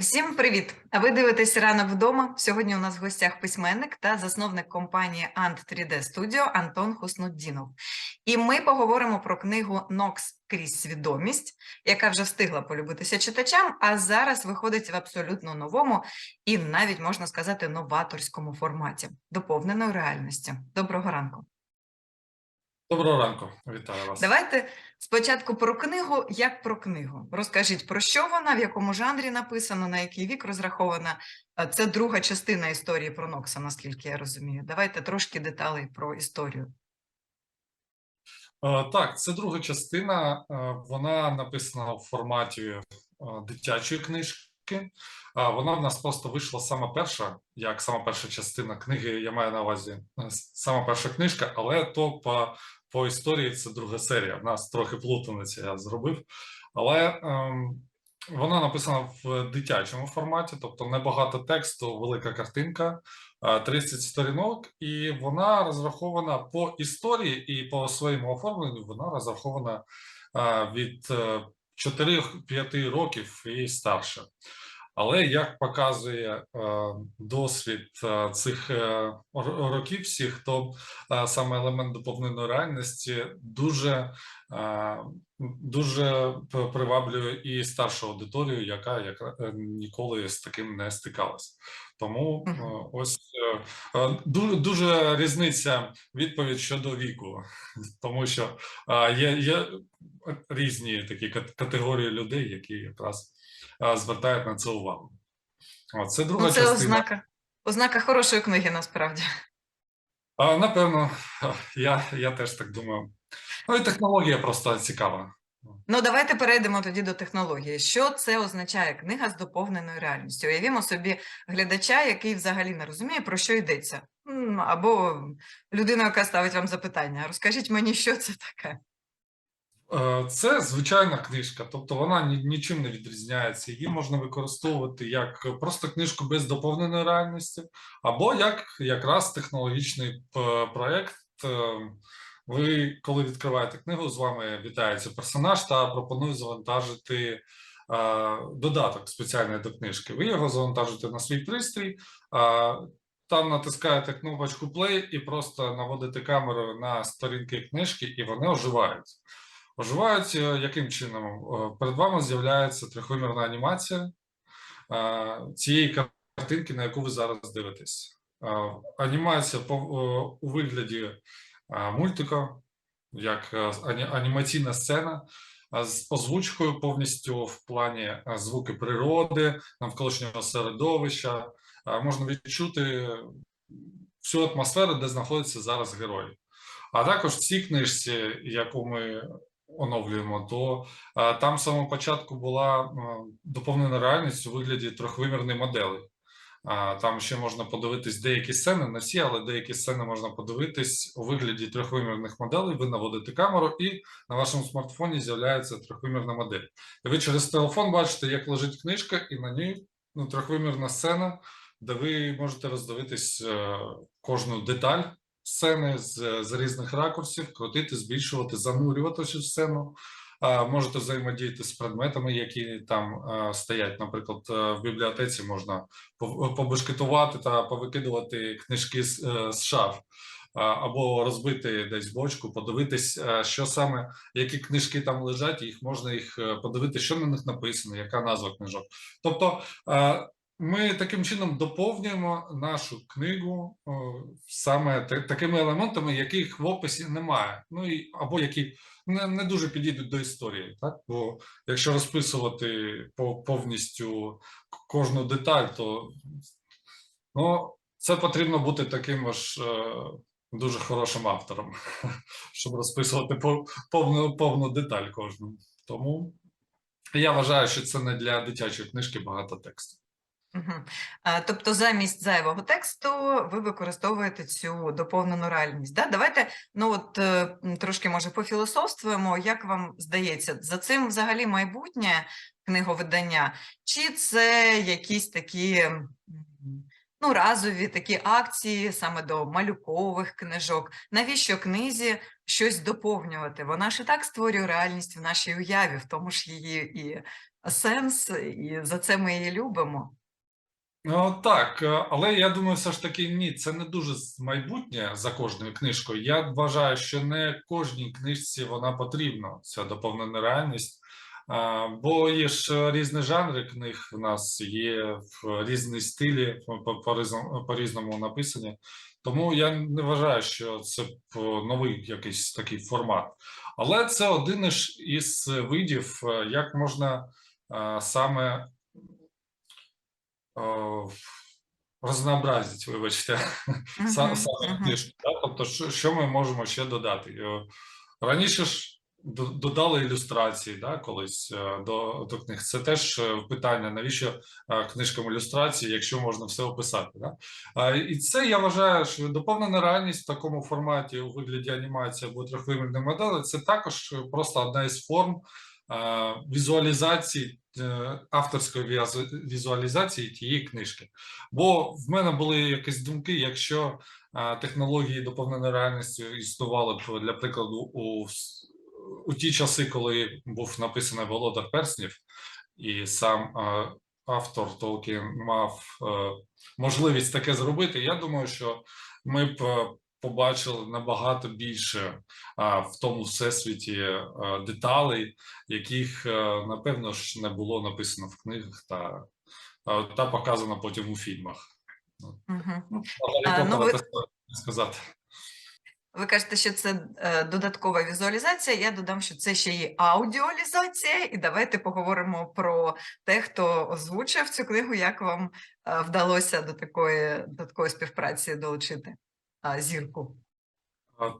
Всім привіт! А ви дивитесь ранок вдома. Сьогодні у нас в гостях письменник та засновник компанії Ant 3D Studio Антон Хуснуддінов. І ми поговоримо про книгу Нокс крізь свідомість, яка вже встигла полюбитися читачам, а зараз виходить в абсолютно новому і навіть можна сказати новаторському форматі доповненої реальності. Доброго ранку. Доброго ранку, вітаю вас. Давайте спочатку про книгу, як про книгу. Розкажіть, про що вона, в якому жанрі написано, на який вік розрахована. Це друга частина історії про Нокса, наскільки я розумію. Давайте трошки деталей про історію. Е, Так, це друга частина. е, Вона написана в форматі е, дитячої книжки. Вона в нас просто вийшла сама перша, як сама перша частина книги. Я маю на увазі сама перша книжка, але то по, по історії це друга серія. У нас трохи плутаниця я зробив. Але ем, вона написана в дитячому форматі, тобто небагато тексту, велика картинка. е, 30 сторінок, і вона розрахована по історії і по своєму оформленню. Вона розрахована е, від 4-5 років і старше. Але як показує е, досвід е, цих е, років всіх, то саме елемент доповненої реальності дуже, дуже приваблює і старшу аудиторію, яка ніколи з таким не стикалась. Тому ось дуже, дуже різниця відповідь щодо віку, тому що є, є різні такі категорії людей, які якраз звертають на це увагу. Це друга Ну, це частина. ознака, ознака хорошої книги, насправді. А, напевно, я, я теж так думаю. Ну і технологія просто цікава. Ну, давайте перейдемо тоді до технології. Що це означає книга з доповненою реальністю? Уявімо собі глядача, який взагалі не розуміє, про що йдеться. Або людина, яка ставить вам запитання. Розкажіть мені, що це таке? Е, Це звичайна книжка, тобто вона нічим не відрізняється. Її можна використовувати як просто книжку без доповненої реальності, або як якраз технологічний п- проект. Е, Ви, коли відкриваєте книгу, з вами вітається персонаж та пропонує завантажити е, додаток спеціальний до книжки. Ви його завантажуєте на свій пристрій. е, Там натискаєте кнопочку play і просто наводите камеру на сторінки книжки, і вони оживають. Оживають е, яким чином? Е, Перед вами з'являється трьохвимірна анімація е, цієї картинки, на яку ви зараз дивитесь. Анімація у вигляді мультика, як анімаційна сцена з озвучкою повністю в плані звуки природи, навколишнього середовища. Можна відчути всю атмосферу, де знаходяться зараз герої. А також в цій книжці, яку ми оновлюємо, то там з самого початку була доповнена реальність у вигляді трьохвимірної моделі. Там ще можна подивитись деякі сцени, не всі, але деякі сцени можна подивитись у вигляді трьохвимірних моделей. Ви наводите камеру, і на вашому смартфоні з'являється трьохвимірна модель. І ви через телефон бачите, як лежить книжка, і на ній ну, трьохвимірна сцена, де ви можете роздивитись е, кожну деталь сцени з, з різних ракурсів, крутити, збільшувати, занурювати цю сцену. Можете взаємодіяти з предметами, які там стоять. Наприклад, е, в бібліотеці можна побешкетувати та повикидувати книжки з, е, з шаф. Або розбити десь бочку, подивитись, е, що саме, які книжки там лежать, їх можна їх подивитися, що на них написано, яка назва книжок. Тобто ми таким чином доповнюємо нашу книгу саме такими елементами, яких в описі немає. Ну і або які не, не дуже підійдуть до історії, так? Бо якщо розписувати по повністю кожну деталь, то ну, це потрібно бути таким ж е, дуже хорошим автором, щоб розписувати по- повну, повну деталь кожну. Тому я вважаю, що це не для дитячої книжки багато тексту. Тобто замість зайвого тексту ви використовуєте цю доповнену реальність. Да? Давайте ну от е, трошки може пофілософствуємо. Як вам здається, за цим взагалі майбутнє книговидання, чи це якісь такі ну, разові такі акції саме до малюкових книжок? Навіщо книзі щось доповнювати? Вона ж і так створює реальність в нашій уяві, в тому ж її і сенс, і за це ми її любимо. Ну, так, е, але я думаю, все ж таки ні, це не дуже майбутнє за кожною книжкою. Я вважаю, що не кожній книжці вона потрібна, ця доповнена реальність. Бо є ж різні жанри книг в нас, є в різні стилі по- по-різному написані. Тому я не вважаю, що це новий якийсь такий формат. Але це один із- видів, е, як можна е, саме е, вибачте, са- Мгм, саме книжку. Да? Тобто, що, що ми можемо ще додати? Е, Раніше ж додали ілюстрації да, колись е, до, до книг. Це теж питання, навіщо книжкам ілюстрації, якщо можна все описати. Да? І це я вважаю, що доповнена реальність в такому форматі у вигляді анімації або трьохвимірної моделі це також просто одна із форм візуалізації авторської візуалізації тієї книжки. Бо в мене були якісь думки, якщо е, технології доповненої реальності існували б для прикладу у, у ті часи, коли був написаний Володар Перснів, і сам е, автор Толкін мав е, можливість таке зробити. Я думаю, що ми б е, побачили набагато більше а, в тому всесвіті е, деталей, яких е, напевно ж не було написано в книгах та, е, та показано потім у фільмах. Ну, А, ну, ви- сказати. Ви кажете, що це е, додаткова візуалізація. Я додам, що це ще і аудіалізація. І давайте поговоримо про те, хто озвучив цю книгу, як вам е, вдалося до такої, до такої співпраці долучити е, зірку.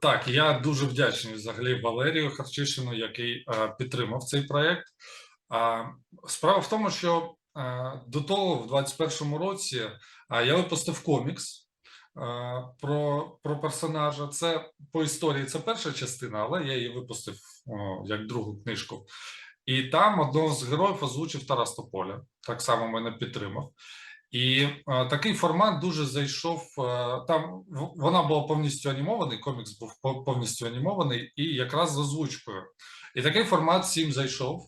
Так, я дуже вдячний взагалі Валерію Харчишину, який е, підтримав цей проєкт. А, Справа в тому, що е, до того, в 21-му році, е, я випустив комікс про, про персонажа. Це по історії це перша частина, але я її випустив о, як другу книжку. І там одного з героїв озвучив Тарас Тополя. Так само мене підтримав. І е, такий формат дуже зайшов. Е, там вона була повністю анімований, комікс був повністю анімований, і якраз з озвучкою. І такий формат всім зайшов,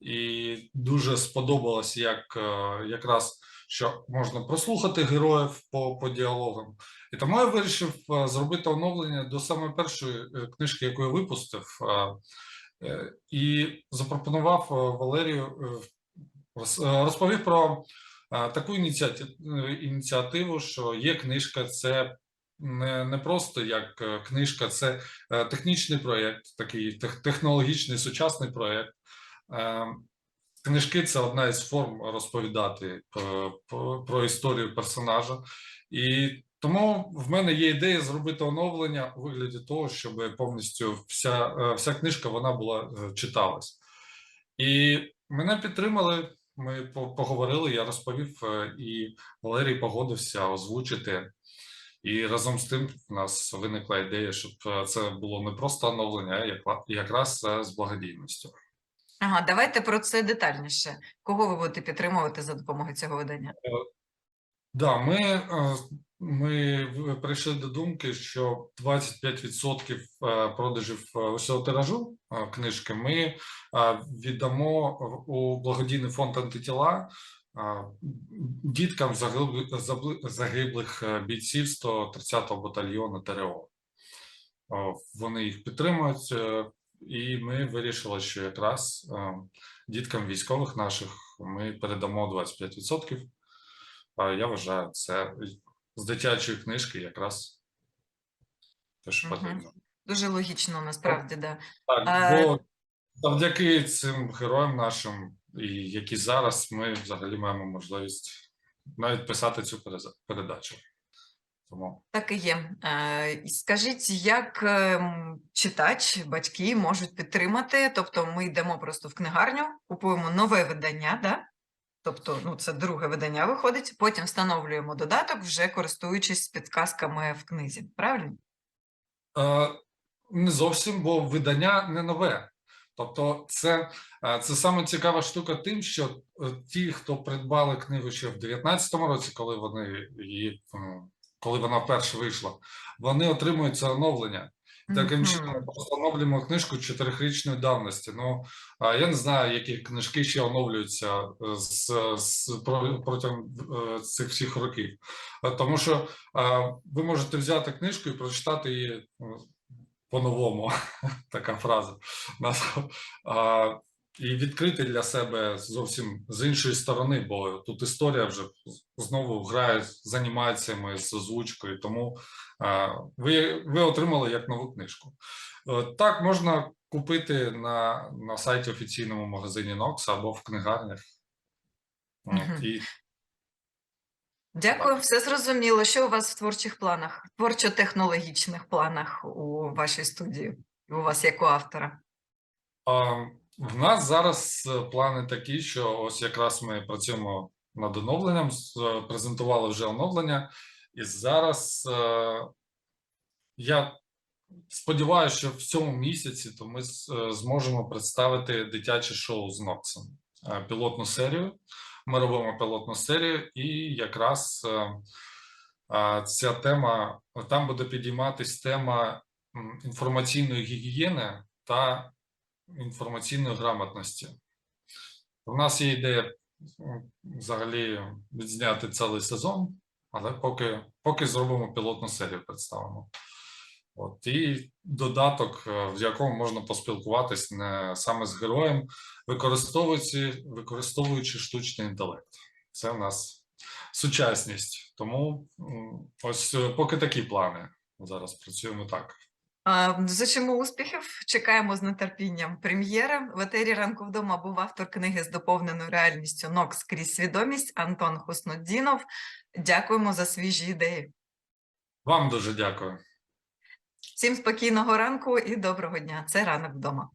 і дуже сподобалось, як е, якраз що можна прослухати героїв по, по діалогам. І тому я вирішив е, зробити оновлення до самої першої книжки, яку я випустив, е, і запропонував Валерію роз- розповів про таку ініціативу, ініціативу, що є книжка, це не, не просто як е, книжка, це е, технічний проєкт, такий технологічний сучасний проєкт. Е, Книжки це одна із форм розповідати про, про, історію персонажа. І тому в мене є ідея зробити оновлення у вигляді того, щоб повністю вся, е, вся книжка вона була е, читалась. І мене підтримали. Ми поговорили, я розповів, е, і Валерій погодився озвучити. І разом з тим в нас виникла ідея, щоб е, це було не просто оновлення, а якраз е, з благодійністю. Ага, давайте про це детальніше. Кого ви будете підтримувати за допомогою цього видання? Да, ми, ми прийшли до думки, що 25% е, продажів е, усього тиражу е, книжки ми віддамо у благодійний фонд антитіла діткам загибли- загиблих бійців 130-го батальйону ТРО. Вони їх підтримують, і ми вирішили, що якраз діткам військових наших ми передамо 25%. А я вважаю, це з дитячої книжки якраз те, що Мгм. потрібно. Дуже логічно, насправді, да. Так, Е, бо завдяки цим героям нашим, і які зараз ми взагалі маємо можливість навіть писати цю передачу. Тому Так і є. Е, Скажіть, як ем, читач, батьки можуть підтримати? Тобто ми йдемо просто в книгарню, купуємо нове видання, да? Тобто ну, це друге видання виходить, потім встановлюємо додаток, вже користуючись підказками в книзі. Правильно? Е, Не зовсім, бо видання не нове. Тобто, це, е, це саме цікава штука тим, що е, ті, хто придбали книгу ще в 19-му році, коли вони її, коли вона вперше вийшла, вони отримують це оновлення. Таким чином, ми просто оновлюємо книжку чотирирічної давності. Ну я не знаю, які книжки ще оновлюються е, з, з протягом е, цих всіх років. Е, Тому що ви можете взяти книжку і прочитати її е, по-новому. Така фраза. І відкрити для себе зовсім з іншої сторони, бо тут історія вже знову грає з анімаціями, з озвучкою, тому а, ви, ви отримали як нову книжку. Е, Так, можна купити на, на сайті офіційному магазині Nox або в книгарнях. Мгм. І Дякую, все зрозуміло. Що у вас в творчих планах, творчо-технологічних планах у вашій студії, у вас як у автора? А, в нас зараз е, плани такі, що ось якраз ми працюємо над оновленням, е, презентували вже оновлення, і зараз е, я сподіваюся, що в цьому місяці то ми зможемо представити дитяче шоу з Ноксом, пілотну серію. Ми робимо пілотну серію, і якраз ця тема там буде підійматись тема інформаційної гігієни та інформаційної грамотності. У нас є ідея взагалі відзняти цілий сезон, але поки, поки зробимо пілотну серію, представимо. От, і додаток, е, в якому можна поспілкуватись не саме з героєм, використовуючи, використовуючи штучний інтелект. Це в нас сучасність. Тому ось е, поки такі плани. Зараз працюємо так. Зичимо успіхів, чекаємо з нетерпінням прем'єри. В етері ранку вдома був автор книги з доповненою реальністю «Нокс крізь свідомість Антон Хуснуддінов. Дякуємо за свіжі ідеї. Вам дуже дякую. Всім спокійного ранку і доброго дня. Це ранок вдома.